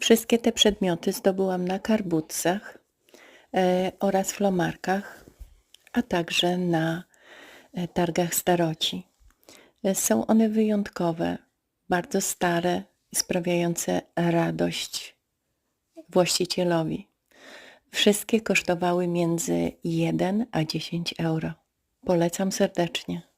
Wszystkie te przedmioty zdobyłam na karbutcach e, oraz flomarkach, a także na e, targach staroci. E, są one wyjątkowe, bardzo stare i sprawiające radość właścicielowi. Wszystkie kosztowały między 1 a 10 euro. Polecam serdecznie.